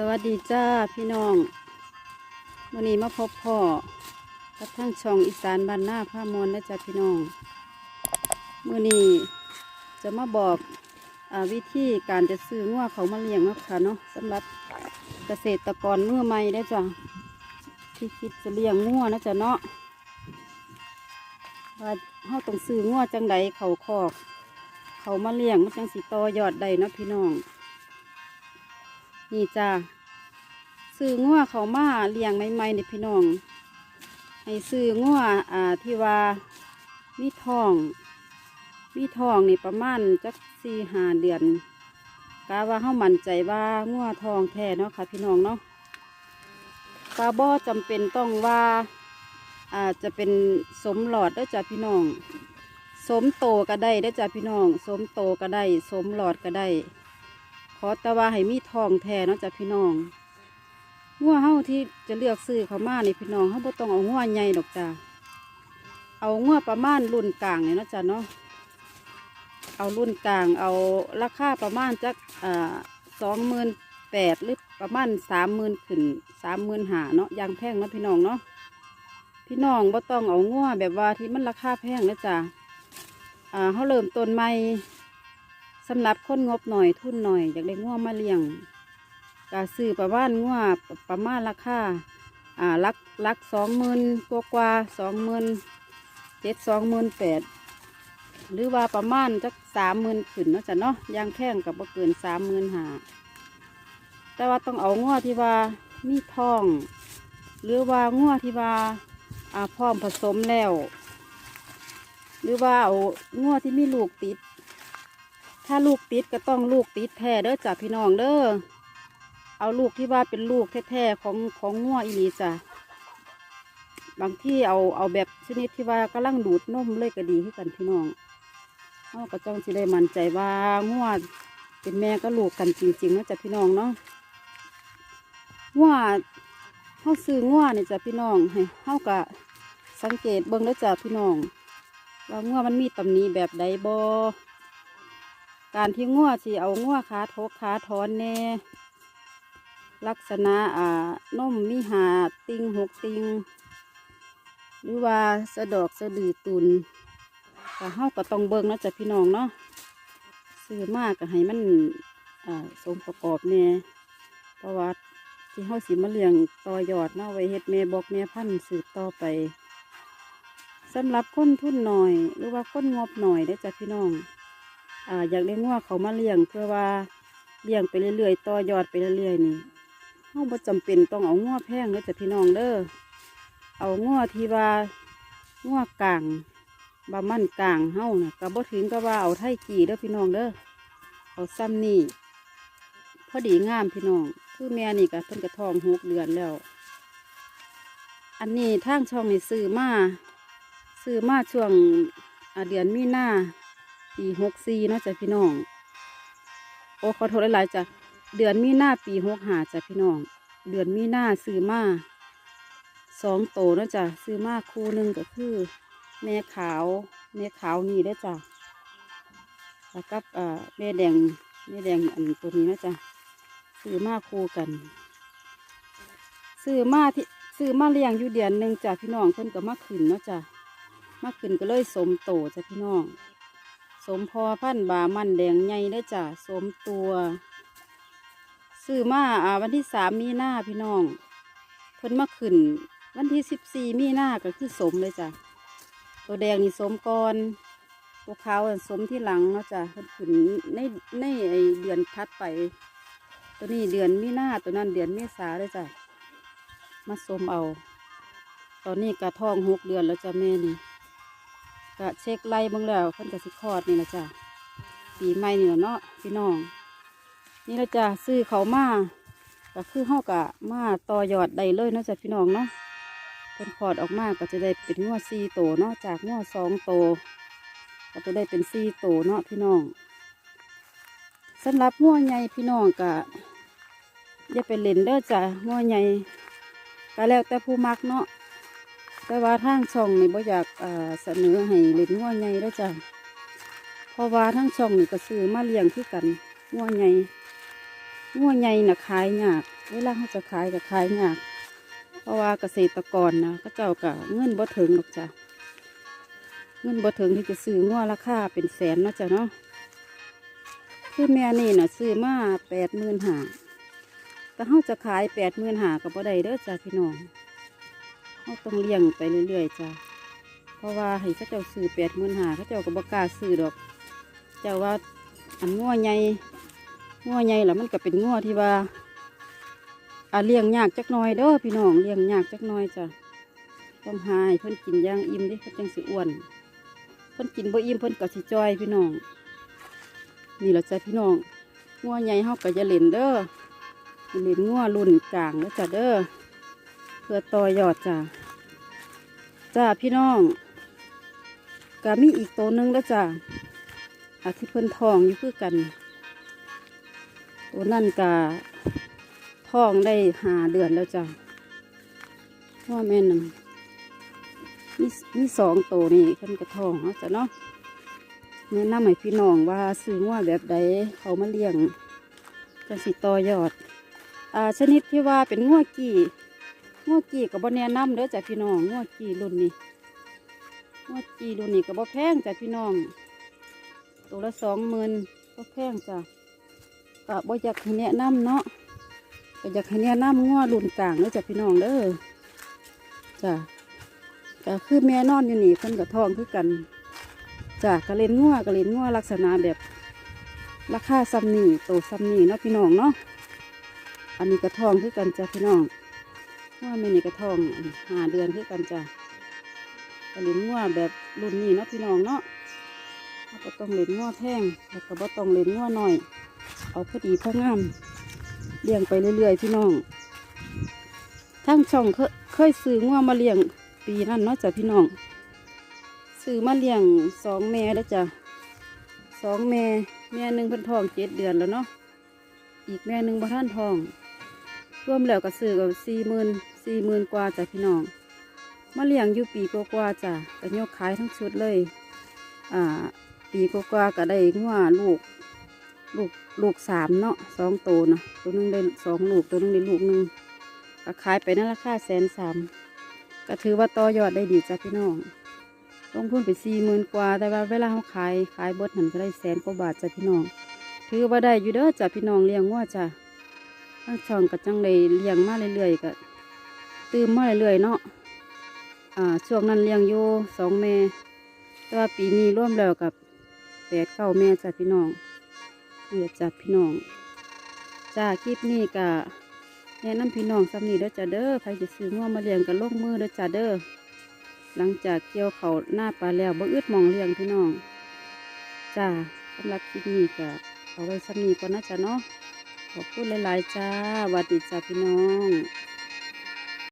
สวัสดีจ้าพี่น้องวันนี้มาพบพ่อกับทั้งช่องอีสานบ้านหน้าผ้ามวลนะจ้าพี่น้องมื่อนี้จะมาบอกอวิธีการจะซื้องัวเขามาเลี้ยงนะค่ะเนาะสำหรับเกษตรกรมือใหม่ได้จ้ะที่คิดจะเลี้ยงงัวนะจ้ะเนาะว่าเฮาต้องซื้องัวจังใดเขาคอก เขามาเลี้ยงมันจังสิต่อยอดได้เนาะพี่น้องนี่จ้า ซื้องัวเขามาเลี้ยงใหม่ๆนี่พี่น้องให้ซื้องัวอ่าที่ว่ามีทอง มีทองนี่ประมาณจักสี่หาเดือนกาว่าเฮามั่นใจว่างัวทองแท้เนาะค่ะพี่น้องเนาะปลาบ่อจำเป็นต้องว่าอ่าจะเป็นสมหลอดด้อจ้ะพี่น้อง สมโตก็ได้ด้อจ้ะพี่น้อง สมโตก็ได้ สมหลอดก็ได้ ขอแต่ว่าให้มีทองแท้เนาะจ้ะพี่น้อง งัวเฮาที่จะเลือกซื้อเขามานี่พี่น้องเฮาบ่ต้องเอางัวใหญ่ดอกจ้ะเอางัวประมาณรุ่นกลางเนี่ยนะจ้ะเนาะเอารุ่นกลางเอาราคาประมาณจักอ่าสองหมื่นแปดหรือประมาณสามหมื่นขึ้นสามหมื่นหาเนาะยางแพงเนาะพี่น้องเนาะพี่น้องบ่ต้องเอางัวแบบว่าที่มันราคาแพงนะจ้ะอ่าเขาเริ่มต้นใหม่สำหรับคนงบหน่อยทุนหน่อยอยากได้ง่วมาเลี้ยง ก็ซื้อประมาณง่วประมาณราคาอ่าลักลักสองหมื่นกว่ากว่าสองหมื่นเจ็ดสองหมื่นแปดหรือว่าประมาณจักสามหมื่นขึ้นเนาะจ้ะเนาะยางแข้งกับบ่เกินสามหมื่นหาแต่ว่าต้องเอาง่วที่ว่ามีทอง หรือว่าง่วที่ว่าอ่าพร้อมผสมแล้ว หรือว่าเอาง่วที่มีลูกติด ถ้าลูกติดก็ต้องลูกติดแท้เด้อจ้ะพี่น้องเด้อ เอาลูกที่ว่าเป็นลูกแท้ๆของของงัวอีหลีจ้ะบางที่เอาเอาแบบชนิดที่ว่ากำลังดูดนมเลยก็ดีให้กันพี่น้องเขาก็จ้องสิได้มั่นใจว่างัวเป็นแม่ก็ลูกกันจริงๆนะจ้ะพี่น้องเนาะงัวเขาซื้องัวนี่จ้ะพี่น้องให้เขาก็สังเกตเบิ่งแล้วจ้ะพี่น้องว่างัวมันมีตำหนิแบบใดบ่การที่งัวสิเอางัวขาทกขาถอนแน่ ลักษณะอ่านมมีหาติงหกติง หรือว่าสะดอกสะดือตุนก็เฮาก็ต้องเบิ่งนะจ้ะพี่น้องเนาะซื้อมากก็ให้มันอ่าสมประกอบแน่เพราะว่าที่เฮาสิมาเลี้ยงต่อยอดเนาะไว้เฮ็ดแม่บอกแม่พันธุ์สืบต่อไปสำหรับคนทุนหน่อย หรือว่าคนงบหน่อยได้จ้ะพี่น้องอ่าอยากเลี้ยงงัวเขามาเลี้ยงเพื่อว่าเลี้ยงไปเรื่อยๆต่อยอดไปเรื่อยๆนี่าบ่จำเป็นต้องเอางัวแพงเลยจ้ะพี่น้องเด้อเอางัวที่ว่างัวกลางบามันกลางเฮาเนี่ยก็บ่ถึงก็ว่าเอาไทยกี่เด้อพี่น้องเด้อเอาซ้ำนี่พอดีงามพี่น้อง คือแม่นี่ก็เพิ่นกระทองหกเดือนแล้ว อันนี้ทางช่องนี่ซื้อมาซื้อมาช่วงเดือนมีนาปีหกสี่เนาะจ้ะพี่น้อง โอ้ขอโทษหลายๆจ้ะ เดือนมีนาปีหกหาจ้ะพี่น้อง เดือนมีนาซื้อมาสองโตนะจ้ะซื้อมาคู่หนึ่งก็คือ แม่ขาว แม่ขาวนี่เด้จ้ะแล้วกับเอ่อแม่แดงแม่แดงอันตัวนี้นะจ้ะซื้อมาคู่กันซื้อมาที่ซื้อมาเลี้ยงอยู่เดือนหนึ่งจ้ะพี่น้องเพิ่นก็มาขึ้นเนาะจ้ะมาขึ้นก็เลยสมโตจ้ะพี่น้อง สมพอพันบามันแดงใหญ่ได้จ้ะสมตัว ซื้อมาอ่าวันที่สามมีนาพี่น้องเพิ่นมาขึ้น วันที่สิบสี่มีนาก็คือสมเลยจ้ะตัวแดงนี่สมก่อนตัวขาวสมที่หลังเนาะจ้ะเพิ่นขึ้นในในไอเดือนทัดไป ตัวนี้เดือนมีนาตัวนั้นเดือนเมษาเลยจ้ะมาสมเอา ตอนนี้กระท้องหกเดือนแล้วจ้ะแม่นี่ก็เช็คไล่เบ้างแล้วเพิ่นก็สิคลอดนี่ละจ้ะปีใหม่นี่ละเนาะพี่น้อง นี่ละจ้ะซื้อเขามาก็คือเฮากะมาต่อยอดได้เลยเนาะจ้ะพี่น้องเนาะเพิ่นคลอดออกมาก็จะได้เป็นงวดสี่โตเนาะจากงวดสองโตก็จะได้เป็นสี่โตเนาะพี่น้องสำหรับงวดใหญ่พี่น้องก็อย่าไปเล่นเด้อจ้ะงวดใหญ่ก็แล้วแต่ผู้มักเนาะแต่ว่าทางช่องนี่บ่อยากเสนอให้เล่นงัวใหญ่แล้วจ้ะเพราะว่าทางช่องนี่ก็ซื้อมาเลี้ยงคือกันงัวใหญ่ งัวใหญ่นะขายยากเวลาเขาจะขายก็ขายยากเพราะว่าเกษตรกรนะก็เจ้าก็เงินบ่ถึงหรอกจ้ะเงินบ่ถึงที่จะซื้องัวราคาเป็นแสนเนาะจ้ะเนาะคือแม่นี่นะซื้อมาแปดหมื่นหาแต่เขาจะขายแปดหมื่นหากับบ่ได้เด้อจ้ะพี่น้องเขาต้องเลี้ยงไปเรื่อยๆจ้ะเพราะว่าให้เขาเจ้าซื้อแปดหมื่นหาเขาเจ้าก็บ่กล้าซื้อดอก เจ้าว่าอันงัวใหญ่ งัวใหญ่แล้วมันก็เป็นงัวที่ว่าอาเลี้ยงยากจักหน่อยเด้อพี่น้องเลี้ยงยากจักหน่อยจ้ะต้องหาให้เพิ่นกินย่างอิ่มดิเขาจังสิอ้วนเพิ่นกินบ่อิ่มเพิ่นก็สิจอยพี่น้อง นี่แหละจ้ะพี่น้องงัวใหญ่เฮาก็จะเล่นเด้อเล่นงัวรุ่นกลางแล้วจ้ะเด้อเพื่อต่อยอดจ้ะจ้าพี่น้องก็มีอีกตัวนึงแล้วจ้ะอาที่เพิ่นทองอยู่คือกัน ตัวนั่นกะทองได้หาเดือนแล้วจ้ะว่าแม่นมีมีสองตัวนี่เพิ่นกระทองเนาะจ้ะเนาะแนะนำให้พี่น้องว่าซื้องัวแบบใดเขามาเลี้ยงจะสิต่อยอด อ่าชนิดที่ว่าเป็นงัวกี่งัวกี่กับบ่แนะนำเด้อจ้ะพี่น้องงัวกี่รุ่นนี้งัวกี่รุ่นนี้ก็บ่แพงจ้ะพี่น้อง ตัวละสองหมื่นก็แพงจ้ะ กะบ่อยากให้แนะนำเนาะก็อยากให้แนะนำง้อรุ่นกลางเด้อจ้ะพี่น้องเด้อจ้ะก็คือแม่นอนอยู่นี่เพิ่นกับทองคือกันจ้ะก็เล่นง้อก็เล่นง้อลักษณะแบบ ราคาซ้ำนี่โตซ้ำนี่เนาะพี่น้องเนาะอันนี้กระทองคือกันจ้ะพี่น้องง้อแม่นี่กระทองหาเดือนคือกันจ้ะก็เล่นง้อแบบรุ่นนี้เนาะพี่น้องเนาะเราก็ต้องเล่นง้อแพงแล้วก็บ่ต้องเล่นง้อหน้อย เอาพอดีพองามเลี้ยงไปเรื่อยๆพี่น้องทั้งช่องเคยเคยซื้อง้อมาเลี้ยงปีนั้นเนาะจ้ะพี่น้องซื้อมาเลี้ยงสองแม่แล้วจ้ะสองแม่แม่หนึ่งเพิ่นทองเจ็ดเดือนแล้วเนาะอีกแม่หนึ่งบ่ท่านทองรวมแล้วก็ซื้อกับสี่หมื่นสี่หมื่นกว่าจ้ะพี่น้องมาเลี้ยงอยู่ปีกว่าๆจ้ะก็ยกขายทั้งชุดเลย อ่า ปีกว่าๆก็ได้งัวลูก ลูกลูกสามเนาะสองตัวเนาะตัวหนึงได้สองลูกตัวหนึงได้ลูกหนึ่งก็ขายไปนั่นราคาแสนสามก็ถือว่าต่อยอดได้ดีจ้ะพี่น้องลงทุนไปสี่หมื่นกว่า แต่ว่าเวลาเขาขายขายเบิดหันก็ได้แสนกว่าบาทจ้ะพี่น้อง ถือว่าได้อยู่เด้อจ้ะพี่น้องเลี้ยงงัวจ้ะทั้งช่องก็จังเลยเลี้ยงมาเรื่อยๆก็ตื่มมาเรื่อยๆเนาะอ่าช่วงนั้นเลี้ยงอยู่สองแม่แต่ว่าปีนี้ร่วมแล้วกับแปดเก้าแม่จ้ะพี่น้อง นี่จ้ะพี่น้องจ้าคลิปนี้กะแนะนำพี่น้องซ้ำนี้เด้อจ้ะเด้อใครจะซื้อง่วงมาเลี้ยงกับลงมือเด้อจ้ะเด้อหลังจากเกี่ยวเขาหน้าปลาแล้วบ่อึดมองเลี้ยงพี่น้องจ้าสำหรับคลิปนี้กะเอาไว้ซ้ำนี้ก่อนนะจ้ะเนาะขอบคุณหลายๆจ้าวัดดีจ้าพี่น้อง